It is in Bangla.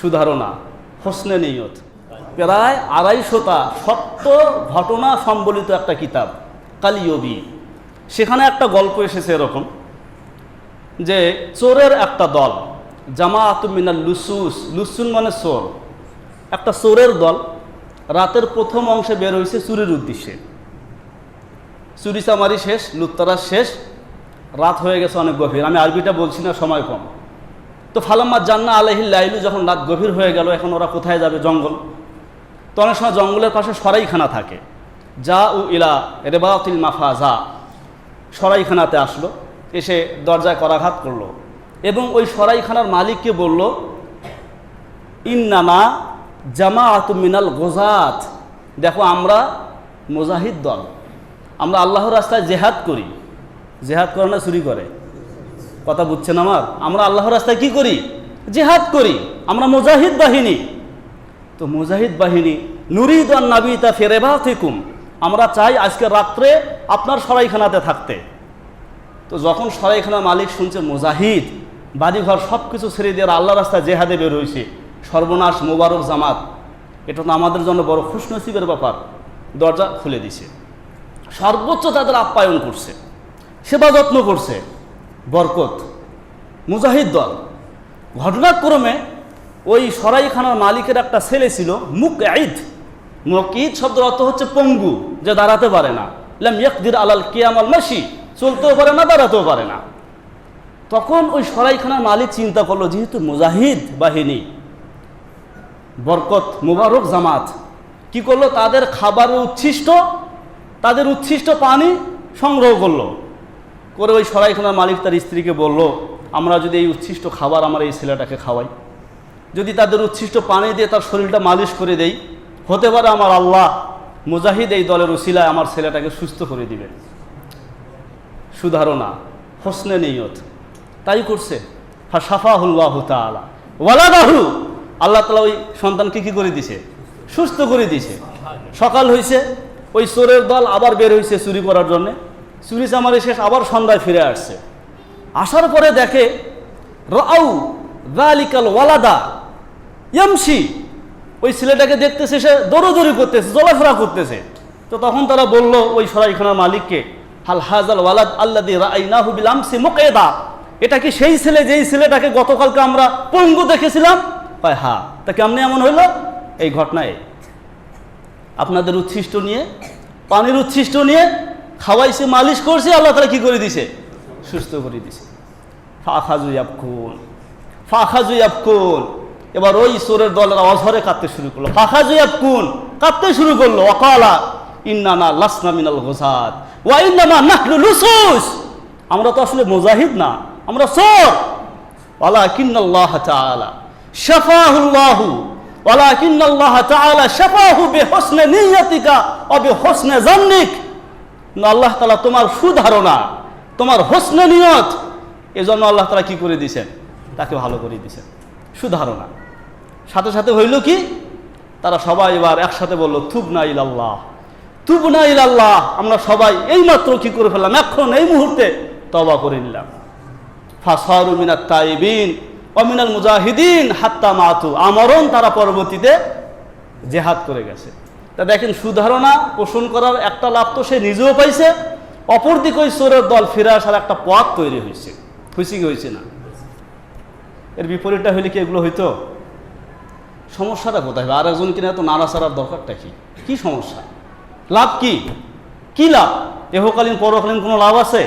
সুধারণা, হোসনে নিয়ত। প্রায় আড়াইশোটা সত্য ঘটনা সম্বলিত একটা কিতাব, কালিয়বি। সেখানে একটা গল্প এসেছে এরকম, যে চোরের একটা দল, জামাআত মিনাল লুসুস, লুসুন মানে চোর। একটা চোরের দল রাতের প্রথম অংশে বের হয়েছে চুরির উদ্দেশ্যে। চুরি চামারি শেষ লুত্তারা শেষ, রাত হয়ে গেছে অনেক গভীর। আমি আরবিটা বলছি না, সময় কম। তো ফালাম্মা জান্না আলহিল লাইলু যখন রাত গভীর হয়ে গেল, এখন ওরা কোথায় যাবে? জঙ্গল। তো অনেক সময় জঙ্গলের পাশে সরাইখানা থাকে। যা উ ইলা রেবাতিল মাফা যা সরাইখানাতে আসলো, এসে দরজায় করাঘাত করল। এবং ওই সরাইখানার মালিককে বলল ইন্নানা জামাআত মিনাল গোজাত দেখো, আমরা মুজাহিদ দল। আমরা আল্লাহর রাস্তায় জেহাদ করি। জেহাদ করে না চুরি করে। কথা বুঝছেন আমার? আমরা আল্লাহর রাস্তায় কি করি? জেহাদ করি। আমরা মুজাহিদ বাহিনী। তো মুজাহিদ বাহিনী, নুরিদ আর নাবিতা ফেরেবা থেকুম আমরা চাই আজকে রাত্রে আপনার সরাইখানাতে থাকতে। তো যখন সরাইখানার মালিক শুনছে মুজাহিদ, বাড়িঘর সব কিছু ছেড়ে দিয়ে আল্লাহ রাস্তায় জেহাদে বের হয়েছে সর্বনাশ মোবারক জামাত। এটা তো আমাদের জন্য বড় খুশনসিবের ব্যাপার। দরজা খুলে দিছে। সর্বোচ্চ তাদের আপ্যায়ন করছে। সেবা যত্ন করছে। বরকত। মুজাহিদ দল। ঘটনাক্রমে ওই সরাইখানার মালিকের একটা ছেলে ছিল মুক ঈদ মুক ঈদ শব্দের অর্থ হচ্ছে পঙ্গু, যে দাঁড়াতে পারে না। লাম আলাল কিয়ামাল মাসি চলতেও পারে না, দাঁড়াতেও পারে না। তখন ওই সরাইখানার মালিক চিন্তা করল, যেহেতু মুজাহিদ বাহিনী, বরকত মুবারক জামাত, কি করল? তাদের খাবারের উচ্ছিষ্ট, তাদের উচ্ছিষ্ট পানি সংগ্রহ করল। করে ওই সরাইখানার মালিক তার স্ত্রীকে বলল, আমরা যদি এই উচ্ছিষ্ট খাবার আমার এই ছেলেটাকে খাওয়াই, যদি তাদের উচ্ছিষ্ট পানি দিয়ে তার শরীরটা মালিশ করে দেই, হতে পারে আমার আল্লাহ মুজাহিদ এই দলের উসিলায় আমার ছেলেটাকে সুস্থ করে দিবে। সুধারণা, হোসনে নিয়ত। তাই করছে। সাফাহুল্লাহ তালা ওয়ালাদাহু। আল্লাহ তালা ওই সন্তানকে কি করে দিছে? সুস্থ করে দিছে। সকাল হয়েছে ওই চোরের দল আবার বের হয়েছে চুরি করার জন্যে। চুরি চামারি শেষ আবার সন্ধ্যায় ফিরে আসছে। আসার পরে দেখে, রাউ রালিকাল ওয়ালাদা ইয়ামসি ওই ছেলেটাকে দেখতেছে, সে দৌড়দৌড়ি করতেছে, চলাফেরা করতেছে। তো তখন তারা বলল, ওই সরাইখানার মালিককে, হাল হাজাল ওয়ালাদ আল্লাদি রাইনাহু বিল আমসি মুকায়দা। এটা কি সেই ছেলে, যেই ছেলেটাকে গতকালকে আমরা পঙ্গু দেখেছিলাম? কয়, হা, তা কেমনে এমন হইল? এই ঘটনায় আপনাদের উচ্ছিষ্ট নিয়ে, পানির উচ্ছিষ্ট নিয়ে খাওয়াইছে, মালিশ করছে, আল্লাহ তালা কি করে দিছে? সুস্থ করে দিছে। ফাখাজু ইয়াবকুন এবার ওই সোরের দলের অঝরে কাঁদতে শুরু করল। ফাখাজু ইয়াবকুন কাঁদতে শুরু করল। অকালা ইন্নানা লাসনা মিনাল গোসাদ ওয়া ইন্নামা নাহনু লুসুস। আমরা তো আসলে মুজাহিদ না, আমরা সোর। ওয়ালা কিন্নাল্লাহ তাআলা শাফাহুল্লাহু ওয়ালা কিন্নাল্লাহ তাআলা শাফাহু বিহুসনি নিয়তিকা, ওয়া বিহুসনি জান্নিক না আল্লাহ তালা তোমার সুধারণা, তোমার হোসনে নিয়ত, এজন্য আল্লাহ তালা কি করে দিছেন? তাকে ভালো করে দিছেন। সুধারণা। সাথে সাথে হইল কি? তারা সবাই এবার একসাথে বলল থুব না ইলাল্লাহ তুব না ইলাল্লাহ। আমরা সবাই এইমাত্র কি করে ফেললাম? এখন এই মুহূর্তে তবা করে নিলাম। ফাসারু মিনাত তাইবিন অমিনাল মুজাহিদিন হাত্তা মাতু। আমরণ তারা পরবর্তীতে জেহাদ করে গেছে। তা দেখেন সুধারণা পোষণ করার একটা লাভ তো সে নিজেও পাইছে, অপরদিকে ওই চোরের দল ফিরে আসার একটা পথ তৈরি হয়েছে। খুশি কি হয়েছে না? এর বিপরীতটা হইলে কি এগুলো হইতো? সমস্যাটা কোথায়? হবে আর একজন কিনা এত নাড়াচাড়ার দরকারটা কি? কি সমস্যা? লাভ কি? কি লাভ? এহকালীন, পরকালীন কোনো লাভ আছে?